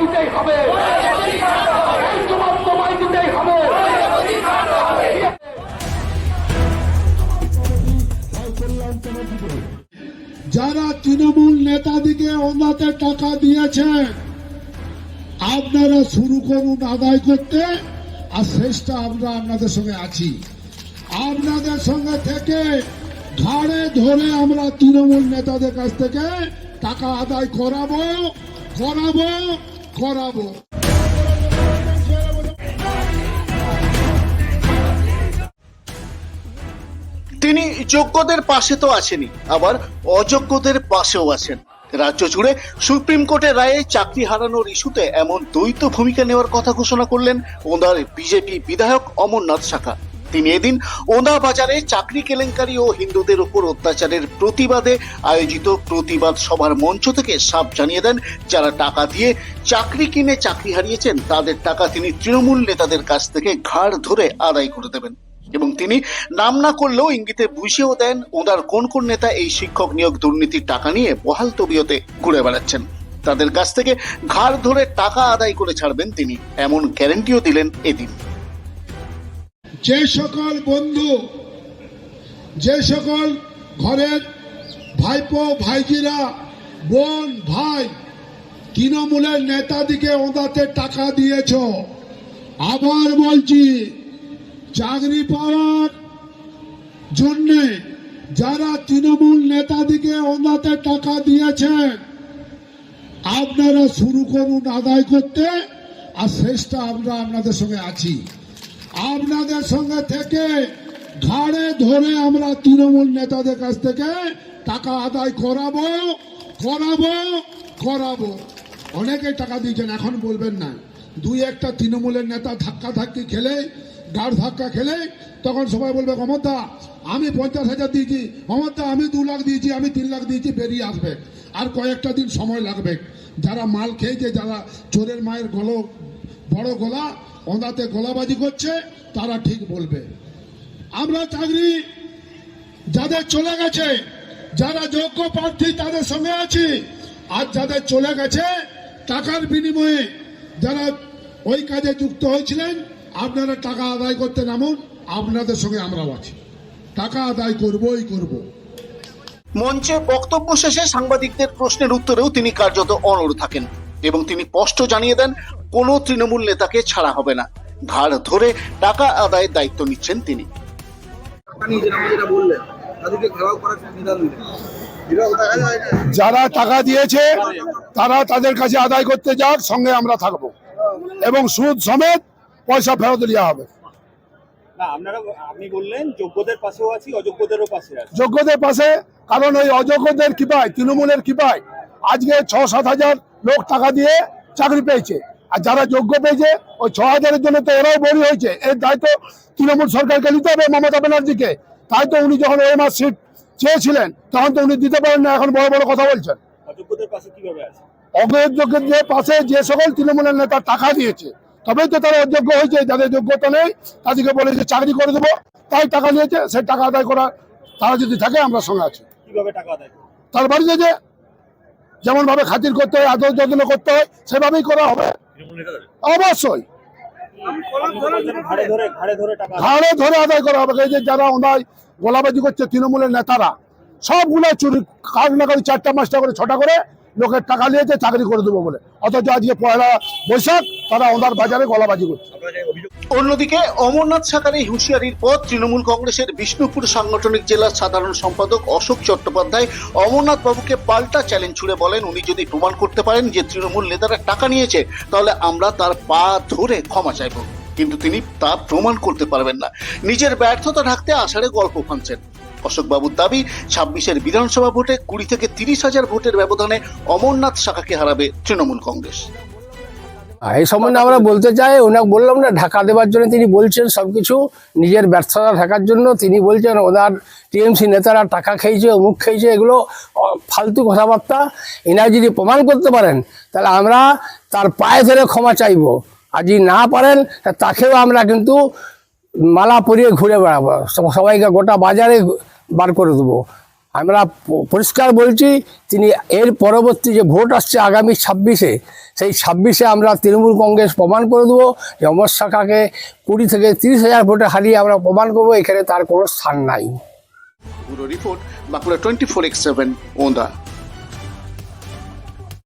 দিতেই হবে। যারা তৃণমূল নেতাদিকে ওনাতে টাকা দিয়েছেন, আপনারা শুরু করুন আদায় করতে, আর শেষটা আমরা আপনাদের সঙ্গে আছি। আপনাদের সঙ্গে থেকে ঘাড়ে ধরে আমরা তৃণমূল নেতাদের কাছ থেকে টাকা আদায় করাবো করাবো। করাবো। তিনি যোগ্যদের পাশে তো আছেনই, আবার অযোগ্যদের পাশেও আছেন। রাজ্য জুড়ে সুপ্রিম কোর্টের রায়ে চাকরি হারানোর ইস্যুতে এমন দ্বৈত ভূমিকা নেওয়ার কথা ঘোষণা করলেন ওঁদার বিজেপি বিধায়ক অমরনাথ শাখা। তিনি এদিন ওঁদা বাজারে চাকরি কেলেঙ্কারি ও হিন্দুদের উপর অত্যাচারের প্রতিবাদে আয়োজিত প্রতিবাদ সভার মঞ্চ থেকে সাপ জানিয়ে দেন, যারা টাকা দিয়ে চাকরি কিনে চাকরি হারিয়েছেন, তাদের টাকা তিনি তৃণমূল নেতাদের কাছ থেকে ঘাড় ধরে আদায় করে দেবেন। এবং তিনি নাম না করলেও ইঙ্গিতে বুঝিয়েও দেন, ওনার কোন কোন নেতা এই শিক্ষক নিয়োগ দুর্নীতির টাকা নিয়ে বহাল তবিয়তে ঘুরে বেড়াচ্ছেন। তাদের কাছ থেকে ঘাড় ধরে টাকা আদায় করে ছাড়বেন তিনি, এমন গ্যারেন্টিও দিলেন এদিন। যে সকল বন্ধু, যে সকল ঘরের ভাইপো, ভাইজিরা, বোন, ভাই, তৃণমূলের নেতাদিকে ওদাতে টাকা দিয়েছ। আবার বলছি, চাকরি পাওয়ার জন্যে যারা তৃণমূল নেতাদিকে ওনাতে টাকা দিয়েছেন, আপনারা শুরু করুন আদায় করতে, আর শেষটা আমরা আপনাদের সঙ্গে আছি। আপনাদের সঙ্গে থেকে ঘাড়ে ধরে আমরা তৃণমূল নেতাদের কাছ থেকে টাকা আদায় করাবো করাবো করাবো। অনেকে টাকা দিয়েছেন, এখন বলবেন না। দুই একটা তৃণমূলের নেতা ধাক্কা ধাক্কি খেলে, গাড় ধাক্কা খেলে, তখন সবাই বলবে অমরদা আমি পঞ্চাশ হাজার দিয়েছি। অমরদা আমি দু লাখ দিয়েছি, আমি তিন লাখ দিয়েছি, বেরিয়ে আসবে। আর কয়েকটা দিন সময় লাগবে। যারা মাল খেয়েছে, যারা চোরের মায়ের গলো বড় গলা, ওনাতে গলাবাজি করছে, তারা ঠিক বলবে। আমরা চাকরি যাদের চলে গেছে, যারা যোগ্য প্রার্থী তাদের সঙ্গে আছি, আর যাদের চলে গেছে, টাকার বিনিময়ে যারা ওই কাজে যুক্ত হয়েছিলেন, আপনারা টাকা আদায় করতে নামুন, আপনাদের সঙ্গে আমরাও আছি। টাকা আদায় করবই করব। মঞ্চে বক্তব্য শেষে সাংবাদিকদের প্রশ্নের উত্তরেও তিনি কার্যত অনড় থাকেন এবং তিনি স্পষ্ট জানিয়ে দেন কোনো তৃণমূল নেতাকে ছাড়া হবে না। ঘাড় ধরে টাকা আদায়ের দায়িত্ব নিচ্ছেন তিনি। যারা টাকা দিয়েছে তারা তাদের কাছে আদায় করতে যাক সঙ্গে আমরা থাকব। এবং সুদ সমেত পয়সা ফেরত দেওয়া হবে। না আপনারা আপনি বললেন যোগ্যদের পাশেও আছি অযোগ্যদেরও পাশে যোগ্যদের পাশে কারণ ওই অযোগ্যদের কৃপায় তৃণমূলের কৃপায় আজকে ছ সাত হাজার লোক টাকা দিয়ে চাকরি পেয়েছে। আর যারা যোগ্য পেয়েছে ওই ছ হাজারের জন্য তো ওরাও বড়ি হয়েছে। এর দায়িত্ব তৃণমূল সরকারকে নিতে হবে মমতা ব্যানার্জিকে। তাই তো উনি যখন ওএমআর সিট চেয়েছিলেন তখন তো উনি দিতে পারেন না এখন বড় বড় কথা বলছেন। অযোগ্যদের পাশে যে সকল তৃণমূলের নেতা টাকা দিয়েছে তবেই তো তারা অযোগ্য হয়েছে যাদের যোগ্যতা নেই তাদেরকে বলে যে চাকরি করে দেবো তাই টাকা নিয়েছে সেই টাকা আদায় করা তারা যদি থাকে আমরা সঙ্গে আছি। কীভাবে টাকা আদায় তার বাড়িতে যে যেমন ভাবে খাতির করতে হয়, আদর যত্ন করতে হয়, সেভাবেই করা হবে। অবশ্যই। ঘাড়ে ধরে আদায় করা হবে। এই যে যারা ওনায় গোলাবাজি করছে, তৃণমূলের নেতারা, সবগুলো চুরি কাজ না করে চারটা পাঁচটা করে, ছটা করে লোকের টাকা নিয়েছে চাকরি করে দেবো বলে। অথচ আজকে পয়লা বৈশাখ, তারা ওনার বাজারে গলাবাজি করছে। অন্যদিকে অমরনাথ সাকার এই হুঁশিয়ারির পর তৃণমূল কংগ্রেসের বিষ্ণুপুর সাংগঠনিক জেলার সাধারণ সম্পাদক অশোক চট্টোপাধ্যায় অমরনাথ বাবুকে পাল্টা চ্যালেঞ্জ ছুড়ে বলেন, উনি যদি প্রমাণ করতে পারেন যে তৃণমূল নেতারা টাকা নিয়েছে, তাহলে আমরা তার পা ধরে ক্ষমা চাইব। কিন্তু তিনি তা প্রমাণ করতে পারবেন না। নিজের ব্যর্থতা ঢাকতে আষাঢ়ে গল্প ফানছেন অশোক বাবুর দাবি, ছাব্বিশের বিধানসভা ভোটে কুড়ি থেকে তিরিশ হাজার ভোটের ব্যবধানে অমরনাথ শাখাকে হারাবে তৃণমূল কংগ্রেস। এই সম্বন্ধে আমরা বলতে চাই, ওনাকে বললাম না, ঢাকা দেওয়ার জন্য তিনি বলছেন সবকিছু, নিজের ব্যর্থতা ঢাকার জন্য তিনি বলছেন, ওনার টিএমসি নেতারা টাকা খেয়েছে, অমুক খেয়েছে, এগুলো ফালতু কথাবার্তা, এনার যদি প্রমাণ করতে পারেন, তাহলে আমরা তার পায়ে ধরে ক্ষমা চাইব। আর যদি না পারেন তাকেও আমরা কিন্তু মালা পরিয়ে ঘুরে বেড়াবো। সবাইকে গোটা বাজারে বার করে দেবো। আমরা পরিষ্কার বলছি, তিনি এর পরবর্তী যে ভোট আসছে আগামী ছাব্বিশে, সেই ছাব্বিশে আমরা তৃণমূল কংগ্রেস প্রমাণ করে দেবো যে অমর শাখাকে কুড়ি থেকে তিরিশ হাজার ভোটে হারিয়ে আমরা প্রমাণ করব, এখানে তার কোনো স্থান নাই। Report, Bankura twenty four X seven, Onda.